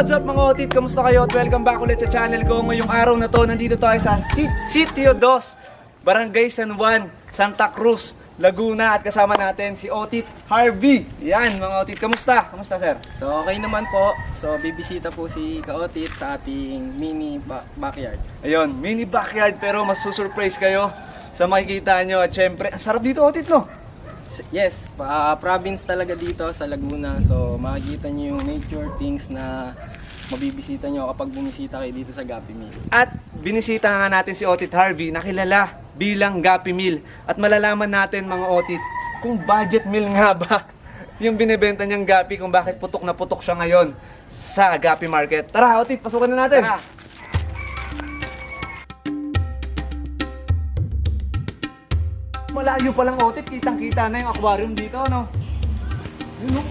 what's up mga otit? Kamusta kayo? At welcome back ulit sa channel ko. Ngayong araw na to, nandito tayo sa Sit- Sitio Dos, Barangay San Juan, Santa Cruz, Laguna. At kasama natin si Otit Harvey. Yan mga otit, kamusta? Kamusta sir? So okay naman po. So bibisita po si Kaotit sa ating mini ba- backyard. Ayun, mini backyard pero mas susurprise kayo sa makikita nyo. At syempre, ang sarap dito otit no? Yes, pa- province talaga dito sa Laguna. So makikita niyo yung nature things na mabibisita niyo kapag bumisita kayo dito sa Gapi Mill. At binisita nga natin si Otit Harvey na kilala bilang Gapi Meal. At malalaman natin mga Otit kung budget meal nga ba yung binibenta niyang Gapi kung bakit putok na putok siya ngayon sa Gapi Market. Tara Otit, pasukan na natin. Tara! Malayo pa lang Otit, kitang-kita na yung aquarium dito, no? Yun, no?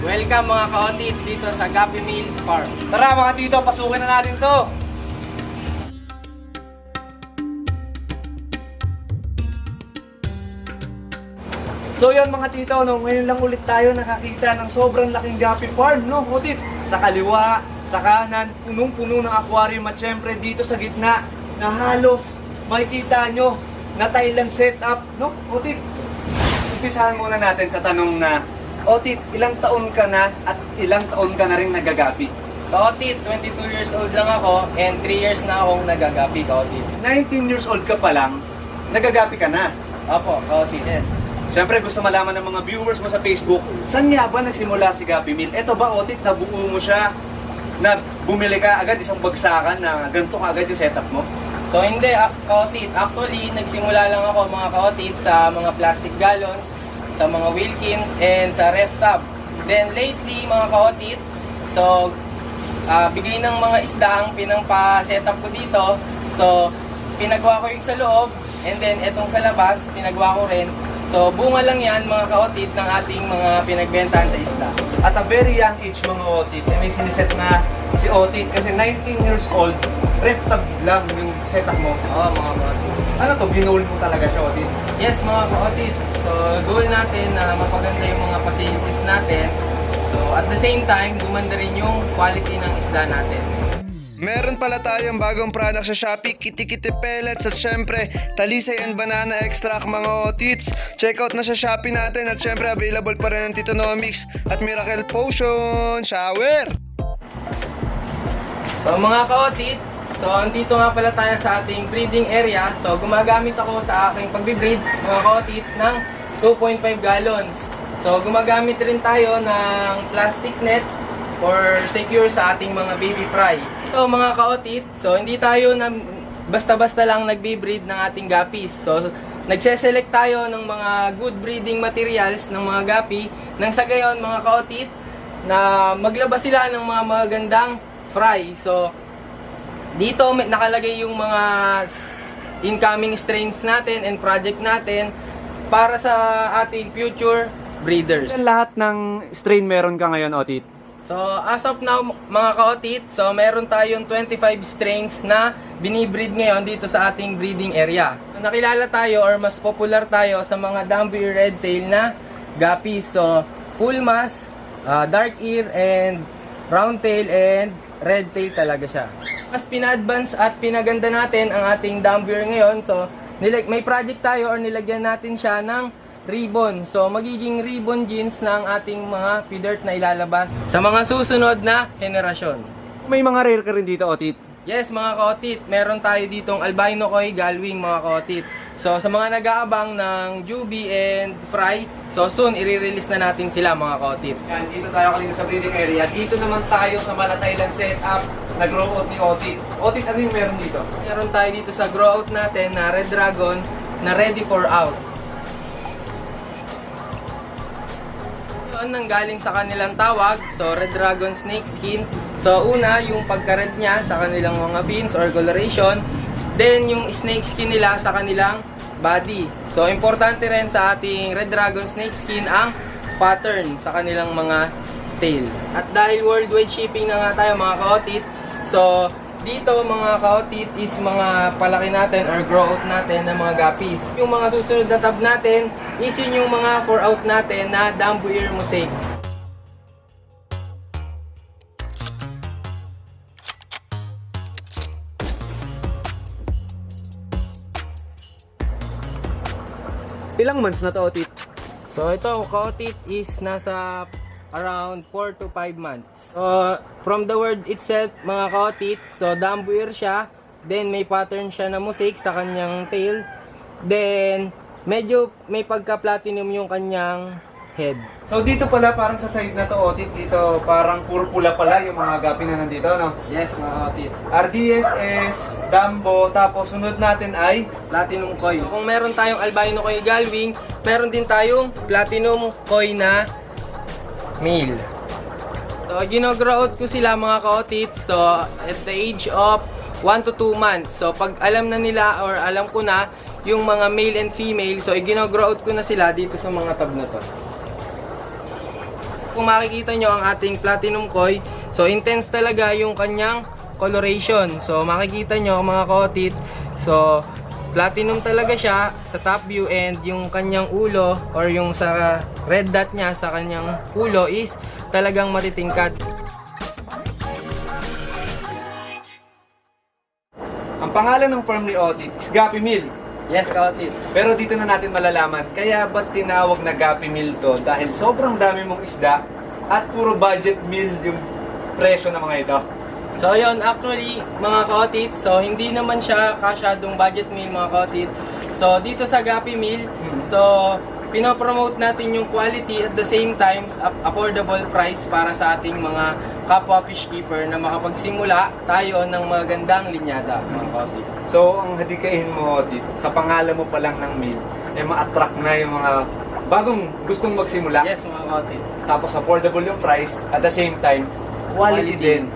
Welcome mga Kaotit dito sa Gapi Mill Farm. Tara mga tito, pasukan na natin to. So yan mga tito, no, ngayon lang ulit tayo nakakita ng sobrang laking gapi farm, no? Utit, sa kaliwa, sa kanan, punong-puno ng aquarium at syempre dito sa gitna na halos makikita nyo na Thailand setup, no? Utit, umpisahan muna natin sa tanong na, Otit, ilang taon ka na at ilang taon ka na rin nagagapi? Kaotit, 22 years old lang ako and 3 years na akong nagagapi Kaotit. 19 years old ka pa lang, nagagapi ka na. Opo, Kaotit, yes. Siyempre gusto malaman ng mga viewers mo sa Facebook, saan nga ba nagsimula si Gapi Meal? Ito ba, Otit, nabuo mo siya na bumili ka agad isang bagsakan na ganito ka agad yung setup mo? So hindi, ah, kaotit. Actually, nagsimula lang ako mga kaotit sa mga plastic gallons, sa mga Wilkins, and sa ref tub. Then lately, mga kaotit, so ah, bigay ng mga isda ang pinangpa-setup ko dito. So, pinagawa ko yung sa loob, and then etong sa labas, pinagawa ko rin. So, bunga lang yan mga kaotit ng ating mga pinagbentahan sa isda. At a very young age mga Otit, eh, may siniset na si Otit kasi 19 years old, ref tub lang yung setup mo. Oo, mga kaotit. Ano to, binole mo talaga siya, Otit? Yes, mga kaotit. So, goal natin na mapaganda yung mga facilities natin. So, at the same time, gumanda rin yung quality ng isda natin. Meron pala tayong bagong product sa Shopee, Kitty Pellets at syempre Talisay and Banana Extract mga otits. Check out na sa Shopee natin at syempre available pa rin ang Titonomics at Miracle Potion Shower. So, mga kaotit, so andito nga pala tayo sa ating breeding area. So, gumagamit ako sa aking pagbibreed, mga kaotits, ng 2.5 gallons. So, gumagamit rin tayo ng plastic net for secure sa ating mga baby fry. Ito mga kaotit, so hindi tayo na basta-basta lang nagbe-breed ng ating guppies. So, nagse-select tayo ng mga good breeding materials ng mga guppy nang sa gayon mga kaotit na maglabas sila ng mga magandang fry. So, dito may nakalagay yung mga incoming strains natin and project natin para sa ating future breeders. Lahat ng strain meron ka ngayon, Otit? So, as of now, mga kaotit, so meron tayong 25 strains na binibreed ngayon dito sa ating breeding area. Nakilala tayo or mas popular tayo sa mga Dumbo Ear Red Tail na guppies. So, full mask, ah, dark ear, and round tail, and red tail talaga siya. Mas pina-advance at pinaganda natin ang ating Dumbo Ear ngayon. So, may project tayo or nilagyan natin siya ng ribbon. So, magiging ribbon jeans na ang ating mga feedert na ilalabas sa mga susunod na henerasyon. May mga rare ka rin dito, Otit. Yes, mga kaotit, meron tayo ditong albino koi galwing mga kaotit. So, sa mga nag-aabang ng Juby and Fry, so soon, i-release na natin sila mga kaotit. Yan, dito tayo kanina sa breeding area. Dito naman tayo sa Mala Thailand setup na grow out ni Otit. Otit, ano yung meron dito? Meron tayo dito sa grow out natin na Red Dragon na ready for out. Yun ang galing sa kanilang tawag, so Red Dragon Snake Skin. So una, yung pagka-red niya sa kanilang mga fins or coloration. Then yung snake skin nila sa kanilang body. So importante rin sa ating Red Dragon Snake Skin ang pattern sa kanilang mga tail. At dahil worldwide shipping na nga tayo mga kaotit, so dito mga kautit is mga palaki natin or grow out natin ng mga gapis. Yung mga susunod na tab natin is yun yung mga for out natin na dambuir mosaic. Ilang months na to, Otit? So ito, kautit is nasa around 4 to 5 months. So from the word itself, mga Kotit, so dambuir siya, then may pattern siya na mosaic sa kanyang tail, then medyo may pagka-platinum yung kanyang head. So dito pala parang sa side na to, Otit, dito parang puro pula pala yung mga gapi na nandito, no? Yes, mga Kotit. RDSS, Dambo, tapos sunod natin ay Platinum koi. So, kung meron tayong albino koi galwing, meron din tayong platinum koi na male. So, ginogrow out ko sila mga kaotits. So, at the age of 1 to 2 months. So, pag alam na nila or alam ko na yung mga male and female, so, ginogrow out ko na sila dito sa mga tab na to. Kung makikita nyo ang ating platinum koi, so, intense talaga yung kanyang coloration. So, makikita nyo mga kaotit, so, platinum talaga siya sa top view and yung kanyang ulo or yung sa red dot niya sa kanyang ulo is talagang matitingkad. ang pangalan ng firm ni Otit is Gapi Mill. Yes, kaotit. Pero dito na natin malalaman, kaya ba't tinawag na Gapi Mill to? Dahil sobrang dami mong isda at puro budget meal yung presyo ng mga ito. So yon actually mga kaotit, so hindi naman siya kasyadong budget meal mga kaotit. So dito sa Gapi Meal, so pinopromote natin yung quality at the same time aff- affordable price para sa ating mga kapwa fish keeper na makapagsimula tayo ng magandang linyada mga kaotit. So, ang hadikain mo, Otit, sa pangalan mo pa lang ng meal, eh ma-attract na yung mga bagong gustong magsimula. Yes mga kaotit. Tapos affordable yung price, at the same time, quality, din.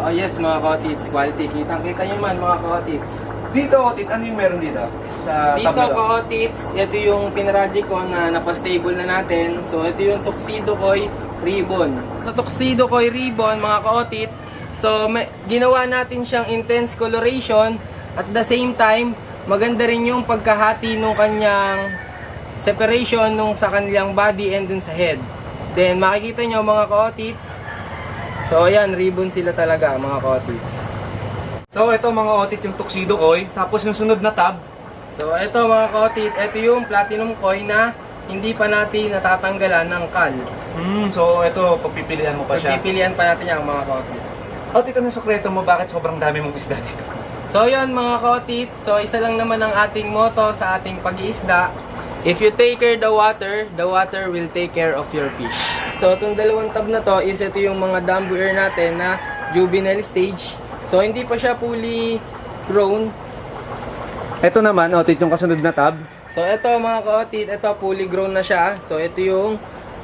Oh yes mga kaotits, quality. Kitang kita nyo man mga kaotits. Dito, Otit, ano yung meron dito? Sa Dito tablo? kaotits, ito yung pinaraji ko na napastable na natin. So ito yung Tuxedo Koi Ribbon. Sa Tuxedo Koi Ribbon mga kaotit, so may, ginawa natin siyang intense coloration at the same time maganda rin yung pagkahati nung kanyang separation nung sa kanilang body and dun sa head. Then makikita nyo mga kaotits, so ayan, ribbon sila talaga mga kaotits. So, ito mga Otit, yung tuxedo koi. Tapos yung sunod na tab, So, ito mga kaotit, ito yung platinum coin na hindi pa natin natatanggalan ng kal. Hmm, so ito, pagpipilian mo pa siya. Pagpipilian pa natin yung mga kaotit. Otit, ano sekreto mo? Bakit sobrang dami mong isda dito? So, yun mga kaotit. So, isa lang naman ang ating motto sa ating pag-iisda. If you take care the water, the water will take care of your fish. So, itong dalawang tab na to is ito yung mga dambuer natin na juvenile stage. So, hindi pa siya fully grown. Ito naman, Otit, yung kasunod na tab. So, ito mga kaotit, ito fully grown na siya. So, ito yung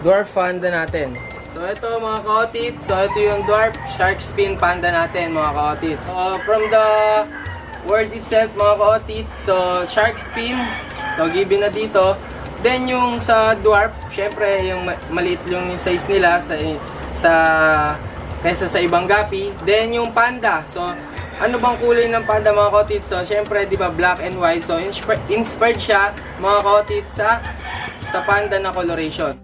dwarf panda natin. So, ito mga kaotit, so ito yung dwarf shark fin panda natin mga kaotit. So, from the word itself mga kaotit, so shark fin, so given na dito. Then yung sa dwarf, syempre yung ma- maliit yung size nila sa sa kaysa sa ibang gapi. Then yung panda, so ano bang kulay ng panda mga kotit? So, syempre, di ba, black and white. So, inspi- inspired siya, mga kotit, sa, sa panda na coloration.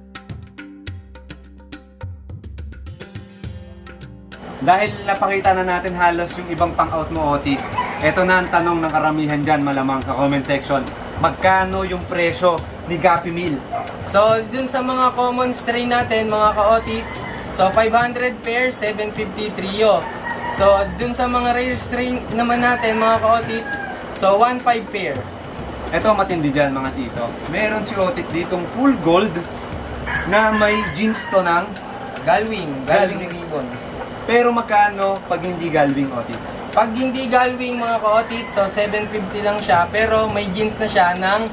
Dahil napakita na natin halos yung ibang pang-out mo, Otit. Ito na ang tanong ng karamihan dyan, malamang sa comment section. Magkano yung presyo ni Gapi Meal? So, dun sa mga common strain natin, mga ka-otits, so 500 pair, 750 trio. So, dun sa mga strain naman natin, mga ka-otits, so 1.5 pair. Ito matindi dyan, mga tito. Meron si Otit ditong full gold na may jeans to ng Galwing, Galwing Galwing. ribbon. pero magkano pag hindi galwing, Otit? Pag hindi Galwing, mga ka-otits, so 750 lang siya, pero may jeans na siya ng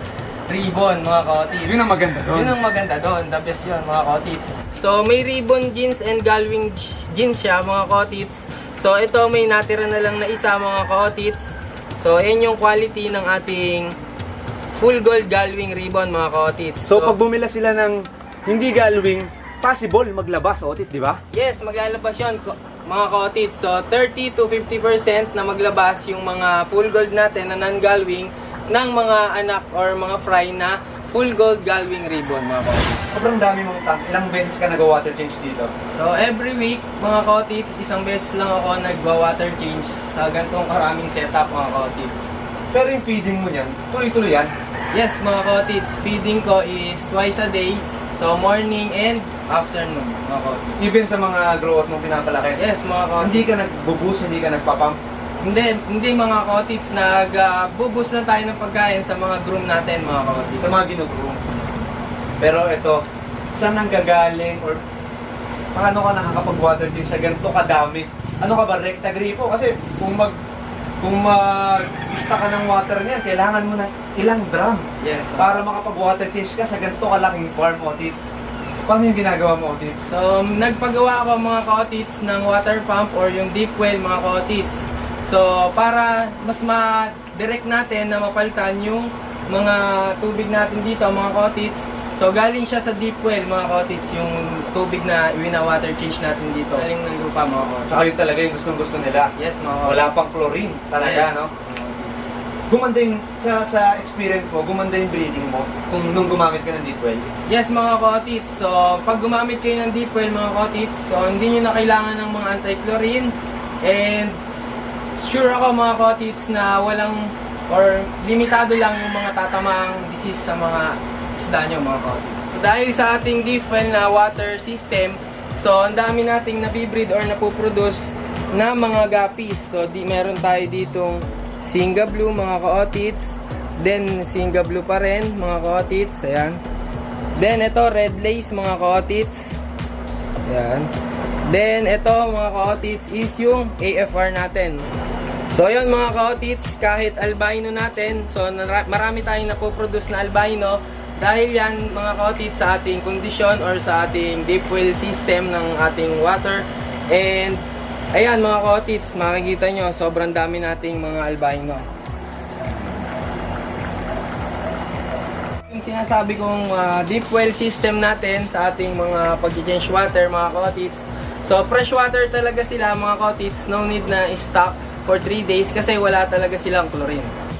ribbon, mga ka-otits. Yun ang maganda doon. Yun ang maganda doon. The best yun, mga kotits. So, may ribbon jeans and galwing jeans siya, mga kotits. So, ito may natira na lang na isa, mga kotits. So, yan yung quality ng ating full gold galwing ribbon, mga kotits. So, pag bumila sila ng hindi galwing, possible maglabas, Otit, di ba? Yes, maglalabas ko- mga kotits. So, 30 to 50% na maglabas yung mga full gold natin na non-galwing ng mga anak or mga fry na full gold galwing ribbon, mga kotits. Sobrang dami mong tank. Ilang beses ka nag-water change dito? So every week, mga kotit, isang beses lang ako nagwa-water change sa gantong karaming setup mga kotit. Pero yung feeding mo niyan, tuloy-tuloy yan. Yes, mga kotits, feeding ko is twice a day. So, morning and afternoon, mga kotits. Even sa mga growth mong pinapalaki. Yes, mga kotits. Hindi ka nagbubus, hindi ka nagpapump. Hindi, hindi mga kotits, nag-bubus na tayo ng pagkain sa mga groom natin, mga kotits. sa mga ginugroom. Pero ito, saan nang gagaling or paano ka nakakapag-water din sa ganito kadami? Ano ka ba, recta gripo? Kasi kung mag kung mag-ista ka ng water niyan, kailangan mo ng ilang drum Yes. para makapag-water change ka sa ganito kalaking farm, Otit. Paano yung ginagawa mo, Otit? So, nagpagawa ako mga kotits ng water pump or yung deep well, mga kotits. So, para mas ma-direct natin na mapalitan yung mga tubig natin dito, mga kotits. So, galing siya sa deep well, mga kotits, yung tubig na wina-water change natin dito. Galing ng lupa, mga kotits. Saka yun talaga yung gustong-gusto nila. Yes, mga kotits. Wala pang chlorine talaga, Yes. no? Gumanda yung, sa, sa experience mo, gumanda yung breeding mo kung nung gumamit ka ng deep well. Yes, mga kotits. So, pag gumamit kayo ng deep well, mga kotits, so hindi nyo na kailangan ng mga anti-chlorine. And sure ako, mga kotits, na walang or limitado lang yung mga tatamang disease sa mga isda nyo, mga kotits. So, dahil sa ating deep well na water system, so ang dami nating nabibreed or napuproduce na mga guppies. So, di, meron tayo ditong Singa Blue, mga kaotits. Then, Singa Blue pa rin, mga kaotits. Ayan. Then, ito, Red Lace, mga kaotits. Ayan. Then, ito, mga kaotits, is yung AFR natin. So, yun, mga kaotits, kahit albino natin, so, marami tayong napoproduce na albino. Dahil yan, mga kaotits, sa ating kondisyon or sa ating deep well system ng ating water. And, ayan, mga kaotits, makikita nyo, sobrang dami nating mga albino. Yung sinasabi kong ah, deep well system natin sa ating mga pag-change water, mga kotits. So, fresh water talaga sila, mga kotits. No need na i-stock for 3 days kasi wala talaga silang chlorine.